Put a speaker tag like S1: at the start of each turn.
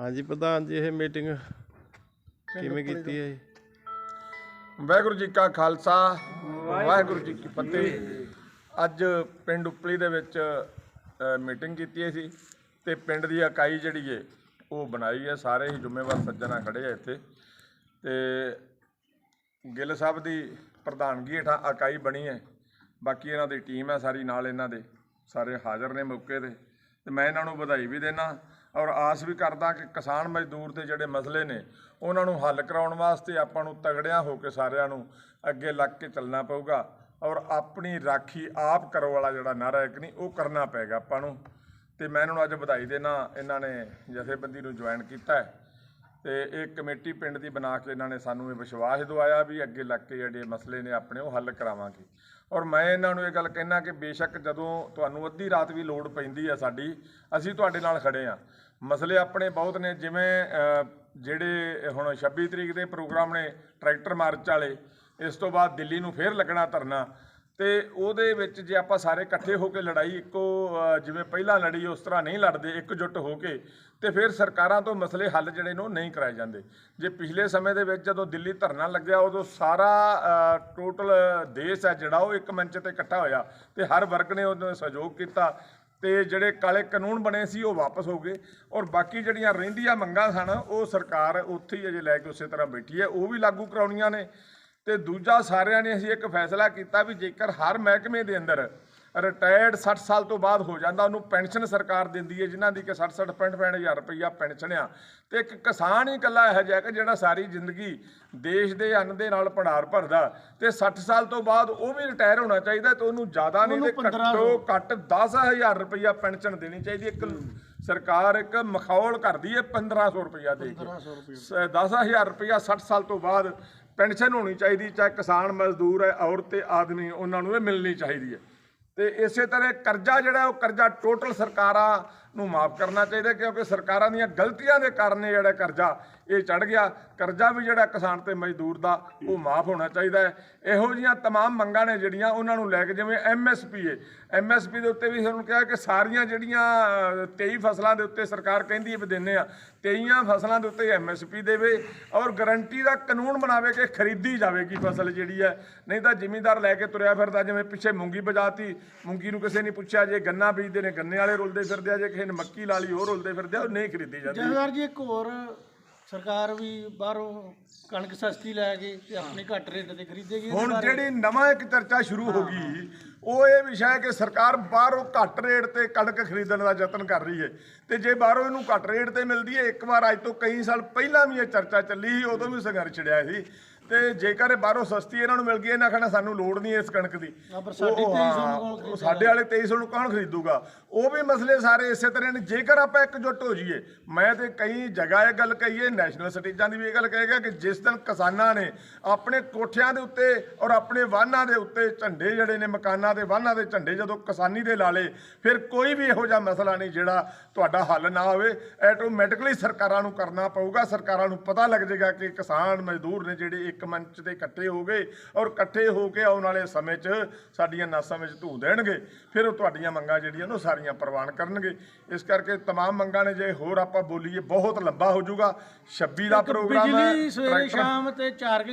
S1: ਹਾਂਜੀ ਪ੍ਰਧਾਨ ਜੀ ਇਹ ਮੀਟਿੰਗ ਕਿਵੇਂ ਕੀਤੀ ਹੈ ਜੀ?
S2: ਵਾਹਿਗੁਰੂ ਜੀ ਕਾ ਖਾਲਸਾ ਵਾਹਿਗੁਰੂ ਜੀ ਕੀ ਫਤਿਹ। ਅੱਜ ਪਿੰਡ ਉਪਲੀ ਦੇ ਵਿੱਚ ਮੀਟਿੰਗ ਕੀਤੀ ਸੀ ਤੇ ਪਿੰਡ ਦੀ ਇਕਾਈ ਜਿਹੜੀ ਏ ਉਹ ਬਣਾਈ ਹੈ। ਸਾਰੇ ਹੀ ਜ਼ਿੰਮੇਵਾਰ ਸੱਜਣਾ ਖੜੇ ਆ ਇੱਥੇ। ਤੇ ਗਿੱਲ ਸਾਹਿਬ ਦੀ ਪ੍ਰਧਾਨਗੀ ਹੇਠਾਂ ਇਕਾਈ ਬਣੀ ਹੈ। ਬਾਕੀ ਇਹਨਾਂ ਦੀ ਟੀਮ ਹੈ ਸਾਰੀ ਨਾਲ ਇਹਨਾਂ ਦੇ। ਸਾਰੇ ਹਾਜ਼ਰ ਨੇ ਮੌਕੇ ਤੇ। ਤੇ ਮੈਂ ਇਹਨਾਂ ਨੂੰ ਵਧਾਈ ਵੀ ਦੇਣਾ ਔਰ ਆਸ ਵੀ ਕਰਦਾ ਕਿ ਕਿਸਾਨ ਮਜ਼ਦੂਰ ਦੇ ਜਿਹੜੇ ਮਸਲੇ ਨੇ, ਉਹਨਾਂ ਨੂੰ ਹੱਲ ਕਰਾਉਣ ਵਾਸਤੇ ਆਪਾਂ ਨੂੰ ਤਗੜਿਆਂ ਹੋ ਕੇ ਸਾਰਿਆਂ ਨੂੰ ਅੱਗੇ ਲੱਗ ਕੇ ਚੱਲਣਾ ਪਊਗਾ ਔਰ ਆਪਣੀ ਰਾਖੀ ਆਪ ਕਰੋ ਵਾਲਾ ਜਿਹੜਾ ਨਾਰਾ ਇੱਕ ਨਹੀਂ, ਉਹ ਕਰਨਾ ਪਏਗਾ ਆਪਾਂ ਨੂੰ। ਤੇ ਮੈਂ ਇਹਨਾਂ ਨੂੰ ਅੱਜ ਵਧਾਈ ਦੇਣਾ ਇਹਨਾਂ ਨੇ ਜਥੇਬੰਦੀ ਨੂੰ ਜੁਆਇਨ ਕੀਤਾ ਹੈ ਤੇ ਇਹ ਕਮੇਟੀ ਪਿੰਡ ਦੀ ਬਣਾ ਕੇ ਇਹਨਾਂ ਨੇ ਸਾਨੂੰ ਇਹ ਵਿਸ਼ਵਾਸ ਦਿਵਾਇਆ ਵੀ ਅੱਗੇ ਲੱਗ ਕੇ ਜਿਹੜੇ ਮਸਲੇ ਨੇ ਆਪਣੇ ਉਹ ਹੱਲ ਕਰਾਵਾਂਗੇ। ਔਰ ਮੈਂ ਇਹਨਾਂ ਨੂੰ ਇਹ ਗੱਲ ਕਹਿਣਾ ਕਿ ਬੇਸ਼ੱਕ ਜਦੋਂ ਤੁਹਾਨੂੰ ਅੱਧੀ ਰਾਤ ਵੀ ਲੋੜ ਪੈਂਦੀ ਆ ਸਾਡੀ, ਅਸੀਂ ਤੁਹਾਡੇ ਨਾਲ ਖੜੇ ਆ। ਮਸਲੇ ਆਪਣੇ ਬਹੁਤ ਨੇ, ਜਿਵੇਂ ਜਿਹੜੇ ਹੁਣ 26 ਤਰੀਕ ਦੇ ਪ੍ਰੋਗਰਾਮ ਨੇ, ਟਰੈਕਟਰ ਮਾਰਚ ਵਾਲੇ, ਇਸ ਤੋਂ ਬਾਅਦ ਦਿੱਲੀ ਨੂੰ ਫੇਰ ਲੱਗਣਾ ਧਰਨਾ। ਤੇ ਉਹਦੇ ਵਿੱਚ ਜੇ ਆਪਾਂ ਸਾਰੇ ਇਕੱਠੇ ਹੋ ਕੇ ਲੜਾਈ, ਇੱਕੋ ਜਿਵੇਂ ਪਹਿਲਾਂ ਲੜੀ ਉਸ ਤਰ੍ਹਾਂ ਨਹੀਂ ਲੜਦੇ, ਇਕਜੁੱਟ ਹੋ ਕੇ, ਤੇ ਫਿਰ ਸਰਕਾਰਾਂ ਤੋਂ ਮਸਲੇ ਹੱਲ ਜਿਹੜੇ ਨੇ ਉਹ ਨਹੀਂ ਕਰਾਏ ਜਾਂਦੇ। ਜੇ ਪਿਛਲੇ ਸਮੇਂ ਦੇ ਵਿੱਚ ਜਦੋਂ ਦਿੱਲੀ ਧਰਨਾ ਲੱਗਿਆ, ਉਦੋਂ ਸਾਰਾ ਟੋਟਲ ਦੇਸ਼ ਹੈ ਜਿਹੜਾ ਉਹ ਇੱਕ ਮੰਚ ਤੇ ਇਕੱਠਾ ਹੋਇਆ ਤੇ ਹਰ ਵਰਗ ਨੇ ਉਹਨੂੰ ਸਹਿਯੋਗ ਕੀਤਾ ਤੇ ਜਿਹੜੇ ਕਾਲੇ ਕਾਨੂੰਨ ਬਣੇ ਸੀ ਉਹ ਵਾਪਸ ਹੋ ਗਏ ਔਰ ਬਾਕੀ ਜਿਹੜੀਆਂ ਰਹਿੰਦੀਆਂ ਮੰਗਾਂ ਸਨ, ਉਹ ਸਰਕਾਰ ਉੱਥੇ ਹੀ ਅਜੇ ਲੈ ਕੇ ਉਸੇ ਤਰ੍ਹਾਂ ਬੈਠੀ ਹੈ, ਉਹ ਵੀ ਲਾਗੂ ਕਰਾਉਣੀਆਂ ਨੇ। ਤੇ ਦੂਜਾ ਸਾਰਿਆਂ ਨੇ ਅਸੀਂ ਇੱਕ ਫੈਸਲਾ ਕੀਤਾ ਵੀ ਜੇਕਰ ਹਰ ਮਹਿਕਮੇ ਦੇ ਅੰਦਰ ਰਿਟਾਇਰਡ 60 ਸਾਲ ਤੋਂ ਬਾਅਦ ਹੋ ਜਾਂਦਾ ਉਹਨੂੰ ਪੈਨਸ਼ਨ ਸਰਕਾਰ ਦਿੰਦੀ ਹੈ ਜਿਨ੍ਹਾਂ ਦੀ ਕਿ 60 60 65 ਹਜ਼ਾਰ ਰੁਪਈਆ ਪੈਨਸ਼ਨ ਆ। ਤੇ ਇੱਕ ਕਿਸਾਨ ਹੀ ਇਕੱਲਾ ਇਹੋ ਜਿਹਾ ਕਿ ਜਿਹੜਾ ਸਾਰੀ ਜ਼ਿੰਦਗੀ ਦੇਸ਼ ਦੇ ਅੰਨ ਦੇ ਨਾਲ ਭੰਡਾਰ ਭਰਦਾ ਤੇ 60 ਸਾਲ ਤੋਂ ਬਾਅਦ ਉਹ ਵੀ ਰਿਟਾਇਰ ਹੋਣਾ ਚਾਹੀਦਾ ਤੇ ਉਹਨੂੰ ਜ਼ਿਆਦਾ ਨਹੀਂ ਤੇ ਘੱਟੋ ਘੱਟ 10000 ਰੁਪਈਆ ਪੈਨਸ਼ਨ ਦੇਣੀ ਚਾਹੀਦੀ ਇੱਕ ਸਰਕਾਰ ਇੱਕ ਮਖੌਲ ਕਰਦੀ ਹੈ 1500 ਰੁਪਈਆ ਦੇ ਕੇ। 10000 ਰੁਪਈਆ। 60 ਸਾਲ ਤੋਂ ਬਾਅਦ ਪੈਨਸ਼ਨ ਹੋਣੀ ਚਾਹੀਦੀ ਚਾਹੇ ਕਿਸਾਨ ਮਜ਼ਦੂਰ ਹੈ ਔਰਤ ਤੇ ਆਦਮੀ ਉਹਨਾਂ ਨੂੰ ਇਹ ਮਿਲਣੀ ਚਾਹੀਦੀ ਹੈ। ਤੇ ਇਸੇ ਤਰ੍ਹਾਂ ਕਰਜ਼ਾ ਜਿਹੜਾ ਉਹ ਕਰਜ਼ਾ ਟੋਟਲ ਸਰਕਾਰਾਂ ਨੂੰ ਮਾਫ ਕਰਨਾ ਚਾਹੀਦਾ ਕਿਉਂਕਿ ਸਰਕਾਰਾਂ ਦੀਆਂ ਗਲਤੀਆਂ ਦੇ ਕਾਰਨ ਇਹ ਜਿਹੜਾ ਕਰਜ਼ਾ ਇਹ ਚੜ ਗਿਆ। ਕਰਜ਼ਾ ਵੀ ਜਿਹੜਾ ਕਿਸਾਨ ਤੇ ਮਜ਼ਦੂਰ ਦਾ ਉਹ ਮਾਫ ਹੋਣਾ ਚਾਹੀਦਾ ਹੈ। ਇਹੋ ਜੀਆਂ ਤਮਾਮ ਮੰਗਾਂ ਨੇ ਜਿਹੜੀਆਂ ਉਹਨਾਂ ਨੂੰ ਲੈ ਕੇ ਜਿਵੇਂ ਐਮਐਸਪੀ ਹੈ ਐਮਐਸਪੀ ਦੇ ਉੱਤੇ ਵੀ ਸਾਨੂੰ ਕਿਹਾ ਕਿ ਸਾਰੀਆਂ ਜਿਹੜੀਆਂ ਅਹ, 23 ਫਸਲਾਂ ਦੇ ਉੱਤੇ ਸਰਕਾਰ ਕਹਿੰਦੀ ਹੈ ਵੀ ਦਿੰਨੇ ਆ 23 ਫਸਲਾਂ ਦੇ ਉੱਤੇ ਐਮਐਸਪੀ ਦੇਵੇ ਔਰ ਗਰੰਟੀ ਦਾ ਕਾਨੂੰਨ ਬਣਾਵੇ ਕਿ ਖਰੀਦੀ ਜਾਵੇਗੀ ਫਸਲ ਜਿਹੜੀ ਹੈ। ਨਹੀਂ ਤਾਂ ਜ਼ਿਮੀਂਦਾਰ ਲੈ ਕੇ ਤੁਰਿਆ ਫਿਰਦਾ ਜਿਵੇਂ ਪਿੱਛੇ ਮੂੰਗੀ ਬਜਾਤੀ। ਮੂੰਗੀ ਨੂੰ ਕਿਸੇ ਨੇ ਪੁੱਛਿਆ ਜੇ ਗੰਨਾ ਬੀਜਦੇ ਨੇ ਗੰਨੇ ਵਾਲੇ ਰੁਲਦੇ ਫਿਰਦੇ ਆ ਜੇ ਕਿਸੇ ਨੇ ਮੱਕੀ ਲਾ ਲਈ ਉਹ ਰੁਲਦੇ ਫਿਰਦੇ ਆ ਉਹ ਨਹੀਂ ਖਰੀਦੀ ਜਾਂਦੀ।
S3: ਜਥੇਦਾਰ ਜੀ ਇੱਕ ਹੋਰ ਸਰਕਾਰ ਵੀ ਬਾਹਰੋਂ ਕਣਕ ਸਸਤੀ ਲੈ ਕੇ ਤੇ ਆਪਣੇ ਘੱਟ ਰੇਟ ਤੇ ਖਰੀਦੇਗੀ
S2: ਹੁਣ ਜਿਹੜੀ ਨਵਾਂ ਇੱਕ ਚਰਚਾ ਸ਼ੁਰੂ ਹੋ ਗਈ ਉਹ ਇਹ ਵਿਸ਼ਾ ਹੈ ਕਿ ਸਰਕਾਰ ਬਾਹਰੋਂ ਘੱਟ ਰੇਟ ਤੇ ਕਣਕ ਖਰੀਦਣ ਦਾ ਯਤਨ ਕਰ ਰਹੀ ਹੈ। ਤੇ ਜੇ ਬਾਹਰੋਂ ਇਹਨੂੰ ਘੱਟ ਰੇਟ ਤੇ ਮਿਲਦੀ ਹੈ, ਇੱਕ ਵਾਰ ਅੱਜ ਤੋਂ ਕਈ ਸਾਲ ਪਹਿਲਾਂ ਵੀ ਇਹ ਚਰਚਾ ਚੱਲੀ ਸੀ, ਉਦੋਂ ਵੀ ਸੰਘਰਸ਼ ਛਿੜਿਆ ਸੀ। ਤੇ ਜੇਕਰ ਇਹ ਬਾਹਰੋਂ ਸਸਤੀ ਇਹਨਾਂ ਨੂੰ ਮਿਲ ਗਈ ਇਹਨਾਂ ਕਹਿਣਾ ਸਾਨੂੰ ਲੋੜ ਨਹੀਂ ਇਸ ਕਣਕ ਦੀ। ਉਹ-
S3: 2300 ਨੂੰ
S2: ਹਾਂ,
S3: ਕੌਣ
S2: ਉਹ
S3: ਖਰੀਦੇਗਾ?
S2: ਸਾਡੇ ਵਾਲੇ 2300 ਨੂੰ ਕੌਣ ਖਰੀਦੂਗਾ? ਉਹ ਵੀ ਮਸਲੇ ਸਾਰੇ ਇਸੇ ਤਰ੍ਹਾਂ ਨੇ। ਜੇਕਰ ਆਪਾਂ ਇਕਜੁੱਟ ਹੋ ਜਾਈਏ ਮੈਂ ਤੇ ਕਈ ਜਗ੍ਹਾ ਇਹ ਗੱਲ ਕਹੀਏ ਨੈਸ਼ਨਲ ਸਟੇਜਾਂ ਦੀ ਵੀ ਇਹ ਗੱਲ ਕਹੇਗਾ ਕਿ ਜਿਸ ਦਿਨ ਕਿਸਾਨਾਂ ਨੇ ਆਪਣੇ ਕੋਠਿਆਂ ਦੇ ਉੱਤੇ ਔਰ ਆਪਣੇ ਵਾਹਨਾਂ ਦੇ ਉੱਤੇ ਝੰਡੇ ਜਿਹੜੇ ਨੇ ਮਕਾਨਾਂ ਦੇ ਵਾਹਨਾਂ ਦੇ ਝੰਡੇ ਜਦੋਂ ਕਿਸਾਨੀ ਦੇ ਲਾਲੇ ਫਿਰ ਕੋਈ ਵੀ ਇਹੋ ਜਿਹਾ ਮਸਲਾ ਨਹੀਂ ਜਿਹੜਾ ਤੁਹਾਡਾ ਹੱਲ ਨਾ ਹੋਵੇ। ਆਟੋਮੈਟਿਕਲੀ ਸਰਕਾਰਾਂ ਨੂੰ ਕਰਨਾ ਪਊਗਾ। ਸਰਕਾਰਾਂ ਨੂੰ ਪਤਾ ਲੱਗ ਜਾਏਗਾ ਕਿ ਕਿਸਾਨ ਮਜ਼ਦੂਰ ਨੇ ਜਿਹੜੇ ਇੱਕ ਮੰਚ ਤੇ ਇਕੱਠੇ ਹੋ ਗਏ ਔਰ ਇਕੱਠੇ ਹੋ ਕੇ ਆਉਣ ਵਾਲੇ ਸਮੇਂ 'ਚ ਸਾਡੀਆਂ ਨਾਸਾਂ ਵਿੱਚ ਧੂ ਦੇਣਗੇ ਫਿਰ ਉਹ ਤੁਹਾਡੀਆਂ ਮੰਗਾਂ ਜਿਹੜੀਆਂ ਨੇ ਉਹ ਸਾਰੀਆਂ ਪ੍ਰਵਾਨ ਕਰਨਗੇ ਇਸ ਕਰਕੇ तमाम ਮੰਗਾਂ ਨੇ ਜੇ ਹੋਰ ਆਪਾਂ ਬੋਲੀਏ ਬਹੁਤ ਲੰਬਾ ਹੋ ਜਾਊਗਾ 26 ਦਾ ਪ੍ਰੋਗਰਾਮ ਹੈ
S3: ਬਿਜਲੀ ਸਵੇਰੇ
S2: ਟਰੈਕਟਰ-
S3: ਸ਼ਾਮ ਤੇ 4